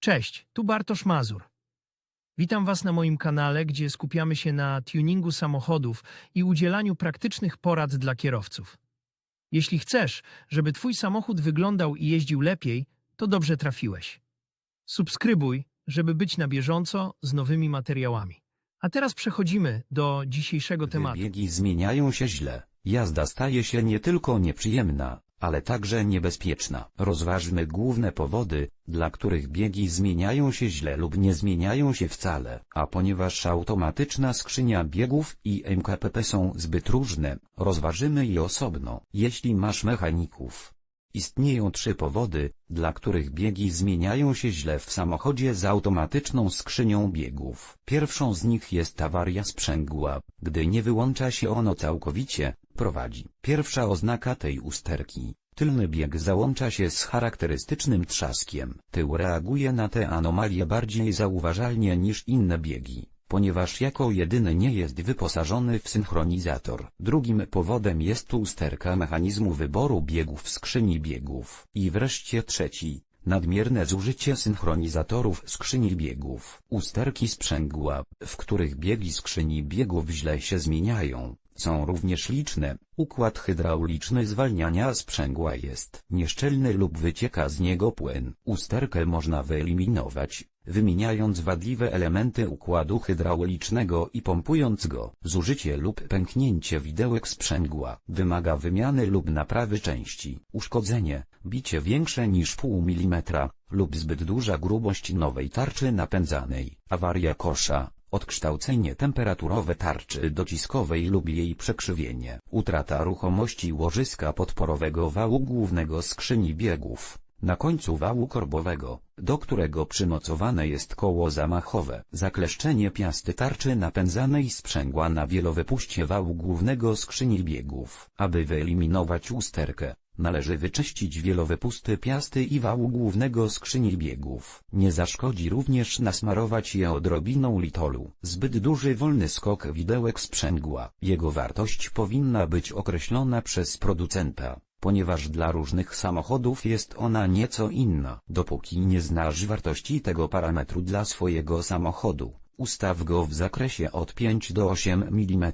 Cześć, tu Bartosz Mazur. Witam Was na moim kanale, gdzie skupiamy się na tuningu samochodów i udzielaniu praktycznych porad dla kierowców. Jeśli chcesz, żeby Twój samochód wyglądał i jeździł lepiej, to dobrze trafiłeś. Subskrybuj, żeby być na bieżąco z nowymi materiałami. A teraz przechodzimy do dzisiejszego tematu. Wybiegi zmieniają się źle. Jazda staje się nie tylko nieprzyjemna, ale także niebezpieczna. Rozważmy główne powody, dla których biegi zmieniają się źle lub nie zmieniają się wcale. A ponieważ automatyczna skrzynia biegów i MKPP są zbyt różne, rozważymy je osobno. Jeśli masz mechaników, Istnieją trzy powody, dla których biegi zmieniają się źle w samochodzie z automatyczną skrzynią biegów. Pierwszą z nich jest awaria sprzęgła, gdy nie wyłącza się ono całkowicie, prowadzi. Pierwsza oznaka tej usterki. Tylny bieg załącza się z charakterystycznym trzaskiem. Tył reaguje na te anomalie bardziej zauważalnie niż inne biegi ponieważ jako jedyny nie jest wyposażony w synchronizator. Drugim powodem jest usterka mechanizmu wyboru biegów w skrzyni biegów. I wreszcie trzeci, nadmierne zużycie synchronizatorów skrzyni biegów. Usterki sprzęgła, w których biegi skrzyni biegów źle się zmieniają, są również liczne. Układ hydrauliczny zwalniania sprzęgła jest nieszczelny lub wycieka z niego płyn. Usterkę można wyeliminować, wymieniając wadliwe elementy układu hydraulicznego i pompując go. Zużycie lub pęknięcie widełek sprzęgła wymaga wymiany lub naprawy części. Uszkodzenie, bicie większe niż pół milimetra, lub zbyt duża grubość nowej tarczy napędzanej. Awaria kosza, odkształcenie temperaturowe tarczy dociskowej lub jej przekrzywienie. Utrata ruchomości łożyska podporowego wału głównego skrzyni biegów. Na końcu wału korbowego, do którego przymocowane jest koło zamachowe. Zakleszczenie piasty tarczy napędzanej sprzęgła na wielowypuście wału głównego skrzyni biegów. Aby wyeliminować usterkę, należy wyczyścić wielowypusty piasty i wału głównego skrzyni biegów. Nie zaszkodzi również nasmarować je odrobiną litolu. Zbyt duży wolny skok widełek sprzęgła. Jego wartość powinna być określona przez producenta ponieważ dla różnych samochodów jest ona nieco inna. Dopóki nie znasz wartości tego parametru dla swojego samochodu, ustaw go w zakresie od 5 do 8 mm.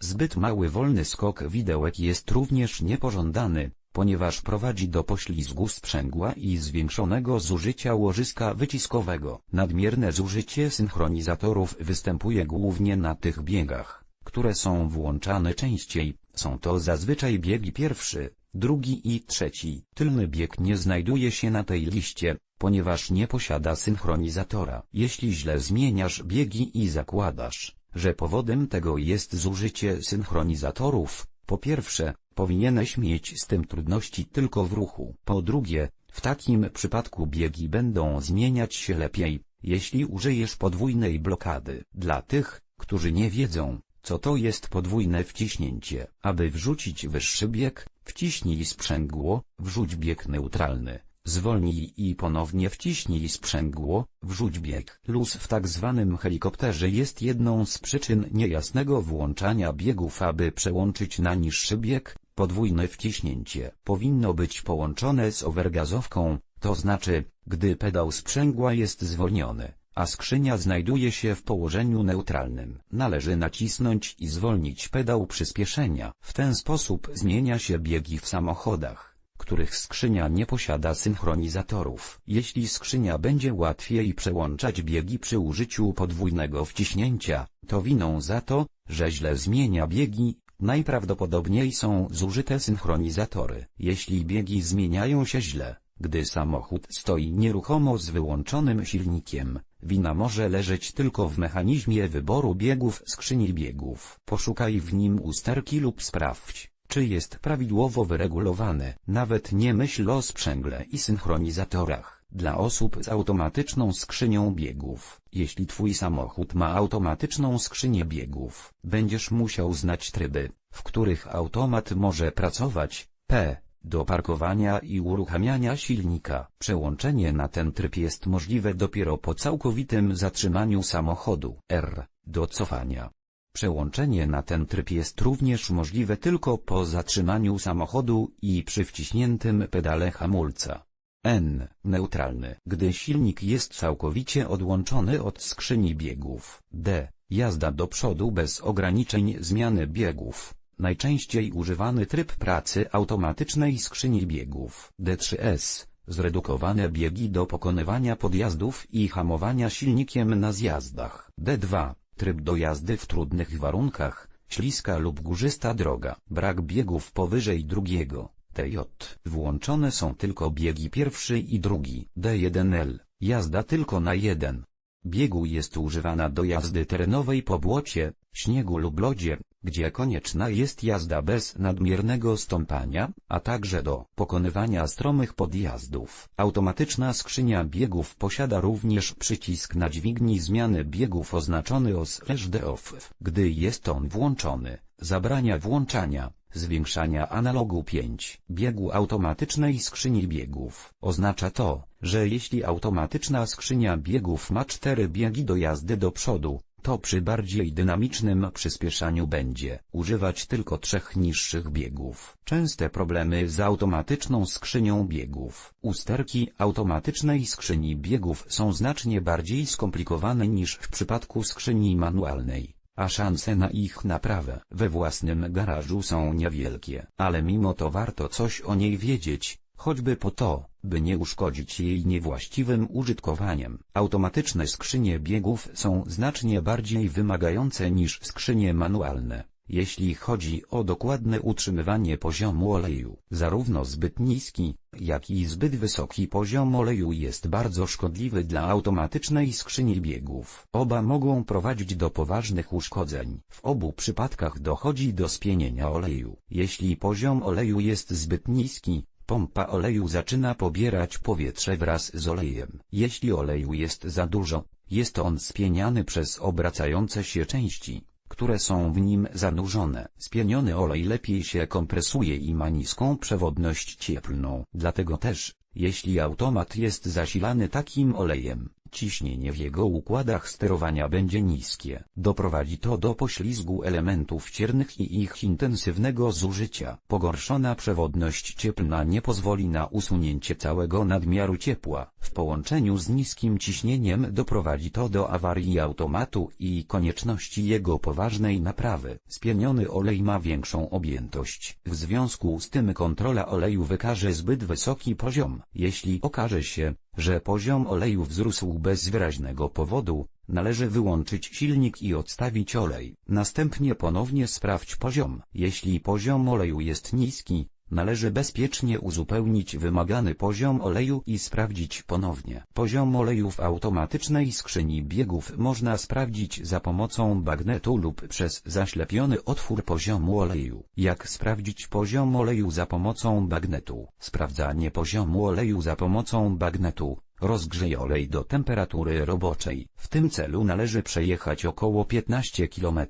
Zbyt mały wolny skok widełek jest również niepożądany, ponieważ prowadzi do poślizgu sprzęgła i zwiększonego zużycia łożyska wyciskowego. Nadmierne zużycie synchronizatorów występuje głównie na tych biegach, które są włączane częściej, są to zazwyczaj biegi pierwszy, drugi i trzeci. Tylny bieg nie znajduje się na tej liście, ponieważ nie posiada synchronizatora. Jeśli źle zmieniasz biegi i zakładasz, że powodem tego jest zużycie synchronizatorów, po pierwsze, powinieneś mieć z tym trudności tylko w ruchu. Po drugie, w takim przypadku biegi będą zmieniać się lepiej, jeśli użyjesz podwójnej blokady. Dla tych, którzy nie wiedzą, co to jest podwójne wciśnięcie. Aby wrzucić wyższy bieg, wciśnij sprzęgło, wrzuć bieg neutralny, zwolnij i ponownie wciśnij sprzęgło, wrzuć bieg. Luz w tak zwanym helikopterze jest jedną z przyczyn niejasnego włączania biegów aby przełączyć na niższy bieg, podwójne wciśnięcie powinno być połączone z overgazowką, to znaczy, gdy pedał sprzęgła jest zwolniony a skrzynia znajduje się w położeniu neutralnym. Należy nacisnąć i zwolnić pedał przyspieszenia. W ten sposób zmienia się biegi w samochodach, których skrzynia nie posiada synchronizatorów. Jeśli skrzynia będzie łatwiej przełączać biegi przy użyciu podwójnego wciśnięcia, to winą za to, że źle zmienia biegi, najprawdopodobniej są zużyte synchronizatory. Jeśli biegi zmieniają się źle, gdy samochód stoi nieruchomo z wyłączonym silnikiem, wina może leżeć tylko w mechanizmie wyboru biegów skrzyni biegów. Poszukaj w nim usterki lub sprawdź, czy jest prawidłowo wyregulowane. Nawet nie myśl o sprzęgle i synchronizatorach. Dla osób z automatyczną skrzynią biegów, jeśli twój samochód ma automatyczną skrzynię biegów, będziesz musiał znać tryby, w których automat może pracować. P do parkowania i uruchamiania silnika. Przełączenie na ten tryb jest możliwe dopiero po całkowitym zatrzymaniu samochodu. R. Do cofania. Przełączenie na ten tryb jest również możliwe tylko po zatrzymaniu samochodu i przy wciśniętym pedale hamulca. N. Neutralny. Gdy silnik jest całkowicie odłączony od skrzyni biegów. D. Jazda do przodu bez ograniczeń zmiany biegów. Najczęściej używany tryb pracy automatycznej skrzyni biegów. D3S. Zredukowane biegi do pokonywania podjazdów i hamowania silnikiem na zjazdach. D2. Tryb do jazdy w trudnych warunkach, śliska lub górzysta droga. Brak biegów powyżej drugiego. TJ. Włączone są tylko biegi pierwszy i drugi. D1L. Jazda tylko na jeden. Biegu jest używana do jazdy terenowej po błocie, śniegu lub lodzie, gdzie konieczna jest jazda bez nadmiernego stąpania, a także do pokonywania stromych podjazdów. Automatyczna skrzynia biegów posiada również przycisk na dźwigni zmiany biegów oznaczony OS off. Gdy jest on włączony, zabrania włączania, zwiększania analogu 5 biegu automatycznej skrzyni biegów. Oznacza to, że jeśli automatyczna skrzynia biegów ma 4 biegi do jazdy do przodu, to przy bardziej dynamicznym przyspieszaniu będzie używać tylko trzech niższych biegów. Częste problemy z automatyczną skrzynią biegów. Usterki automatycznej skrzyni biegów są znacznie bardziej skomplikowane niż w przypadku skrzyni manualnej a szanse na ich naprawę we własnym garażu są niewielkie. Ale mimo to warto coś o niej wiedzieć, choćby po to, by nie uszkodzić jej niewłaściwym użytkowaniem. Automatyczne skrzynie biegów są znacznie bardziej wymagające niż skrzynie manualne. Jeśli chodzi o dokładne utrzymywanie poziomu oleju, zarówno zbyt niski, jak i zbyt wysoki poziom oleju jest bardzo szkodliwy dla automatycznej skrzyni biegów. Oba mogą prowadzić do poważnych uszkodzeń. W obu przypadkach dochodzi do spienienia oleju. Jeśli poziom oleju jest zbyt niski, pompa oleju zaczyna pobierać powietrze wraz z olejem. Jeśli oleju jest za dużo, jest on spieniany przez obracające się części które są w nim zanurzone. Spieniony olej lepiej się kompresuje i ma niską przewodność cieplną. Dlatego też, jeśli automat jest zasilany takim olejem, ciśnienie w jego układach sterowania będzie niskie. Doprowadzi to do poślizgu elementów ciernych i ich intensywnego zużycia. Pogorszona przewodność cieplna nie pozwoli na usunięcie całego nadmiaru ciepła. W połączeniu z niskim ciśnieniem doprowadzi to do awarii automatu i konieczności jego poważnej naprawy. Spieniony olej ma większą objętość. W związku z tym kontrola oleju wykaże zbyt wysoki poziom. Jeśli okaże się, że poziom oleju wzrósł bez wyraźnego powodu, należy wyłączyć silnik i odstawić olej. Następnie ponownie sprawdź poziom. Jeśli poziom oleju jest niski, Należy bezpiecznie uzupełnić wymagany poziom oleju i sprawdzić ponownie. Poziom oleju w automatycznej skrzyni biegów można sprawdzić za pomocą bagnetu lub przez zaślepiony otwór poziomu oleju. Jak sprawdzić poziom oleju za pomocą bagnetu? Sprawdzanie poziomu oleju za pomocą bagnetu. Rozgrzej olej do temperatury roboczej. W tym celu należy przejechać około 15 km.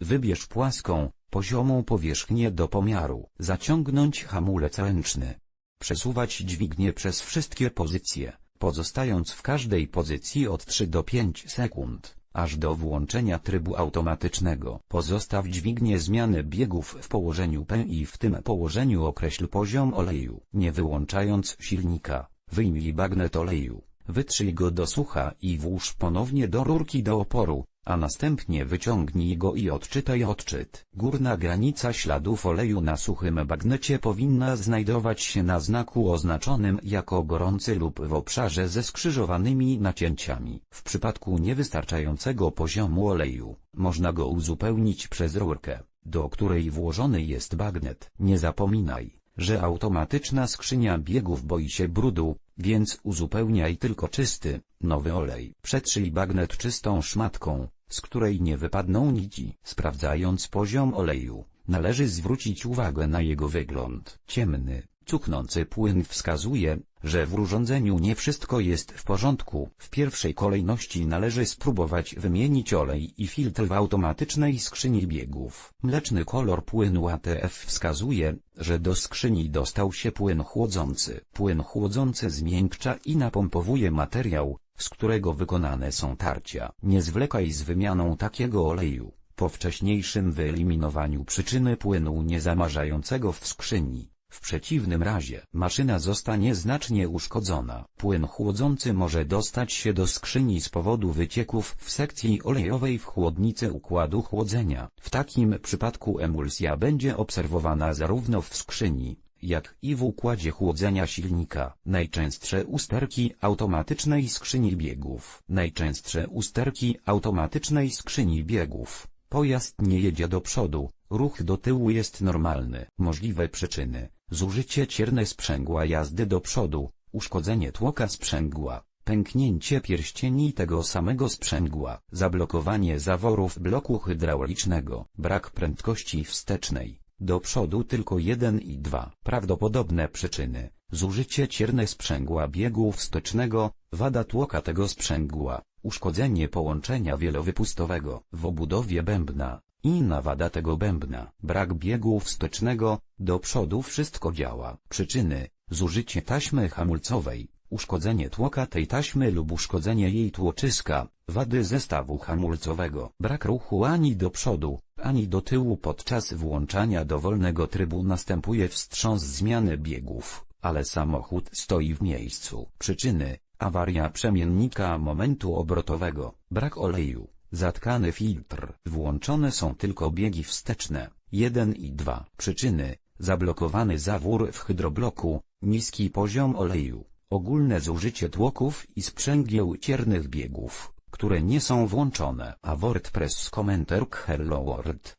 Wybierz płaską, poziomą powierzchnię do pomiaru. Zaciągnąć hamulec ręczny. Przesuwać dźwignię przez wszystkie pozycje, pozostając w każdej pozycji od 3 do 5 sekund, aż do włączenia trybu automatycznego. Pozostaw dźwignię zmiany biegów w położeniu P i w tym położeniu określ poziom oleju. Nie wyłączając silnika, wyjmij bagnet oleju, wytrzyj go do sucha i włóż ponownie do rurki do oporu, a następnie wyciągnij go i odczytaj odczyt. Górna granica śladów oleju na suchym bagnecie powinna znajdować się na znaku oznaczonym jako gorący lub w obszarze ze skrzyżowanymi nacięciami. W przypadku niewystarczającego poziomu oleju, można go uzupełnić przez rurkę, do której włożony jest bagnet. Nie zapominaj, że automatyczna skrzynia biegów boi się brudu, więc uzupełniaj tylko czysty, nowy olej. Przetrzyj bagnet czystą szmatką, z której nie wypadną nici. Sprawdzając poziom oleju, należy zwrócić uwagę na jego wygląd. Ciemny, cuchnący płyn wskazuje, że w urządzeniu nie wszystko jest w porządku. W pierwszej kolejności należy spróbować wymienić olej i filtr w automatycznej skrzyni biegów. Mleczny kolor płynu ATF wskazuje, że do skrzyni dostał się płyn chłodzący. Płyn chłodzący zmiękcza i napompowuje materiał, z którego wykonane są tarcia. Nie zwlekaj z wymianą takiego oleju. Po wcześniejszym wyeliminowaniu przyczyny płynu niezamarzającego w skrzyni, W przeciwnym razie maszyna zostanie znacznie uszkodzona. Płyn chłodzący może dostać się do skrzyni z powodu wycieków w sekcji olejowej w chłodnicy układu chłodzenia. W takim przypadku emulsja będzie obserwowana zarówno w skrzyni, jak i w układzie chłodzenia silnika. Najczęstsze usterki automatycznej skrzyni biegów. Najczęstsze usterki automatycznej skrzyni biegów. Pojazd nie jedzie do przodu, ruch do tyłu jest normalny. Możliwe przyczyny. Zużycie cierne sprzęgła jazdy do przodu, uszkodzenie tłoka sprzęgła, pęknięcie pierścieni tego samego sprzęgła, zablokowanie zaworów bloku hydraulicznego, brak prędkości wstecznej, do przodu tylko 1 i 2. Prawdopodobne przyczyny, zużycie cierne sprzęgła biegu wstecznego, wada tłoka tego sprzęgła, uszkodzenie połączenia wielowypustowego. W obudowie bębna, inna wada tego bębna, brak biegu wstecznego, do przodu wszystko działa. Przyczyny, zużycie taśmy hamulcowej, uszkodzenie tłoka tej taśmy lub uszkodzenie jej tłoczyska, wady zestawu hamulcowego, brak ruchu ani do przodu, ani do tyłu podczas włączania dowolnego trybu następuje wstrząs zmiany biegów, ale samochód stoi w miejscu. Przyczyny, awaria przemiennika momentu obrotowego, brak oleju, zatkany filtr. Włączone są tylko biegi wsteczne, 1 i 2. Przyczyny, zablokowany zawór w hydrobloku, niski poziom oleju, ogólne zużycie tłoków i sprzęgieł ciernych biegów, które nie są włączone. A WordPress Commenter Hello World